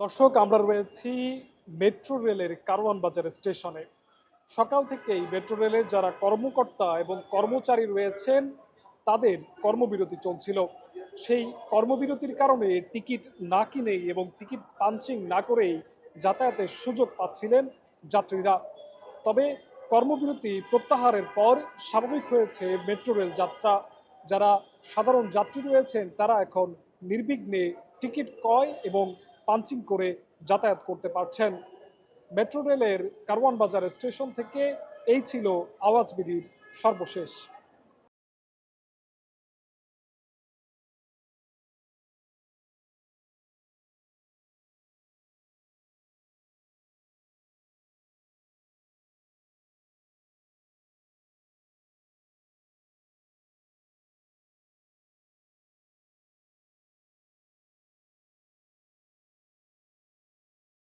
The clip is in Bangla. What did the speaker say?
দর্শক, আমরা রয়েছি মেট্রো রেলের কারওয়ান বাজার স্টেশনে। সকাল থেকেই মেট্রো রেলের যারা কর্মকর্তা এবং কর্মচারী রয়েছেন, তাদের কর্মবিরতি চলছিল। সেই কর্মবিরতির কারণে টিকিট না কিনেই এবং টিকিট পাঞ্চিং না করেই যাতায়াতের সুযোগ পাচ্ছিলেন যাত্রীরা। তবে কর্মবিরতি প্রত্যাহারের পর স্বাভাবিক হয়েছে মেট্রো রেল যাত্রা। যারা সাধারণ যাত্রী রয়েছেন, তারা এখন নির্বিঘ্নে টিকিট ক্রয় এবং পাঞ্চিং করে যাতায়াত করতে পারছেন। মেট্রো রেলের কারওয়ান বাজার স্টেশন থেকে এই ছিল আওয়াজ বিধির সর্বশেষ।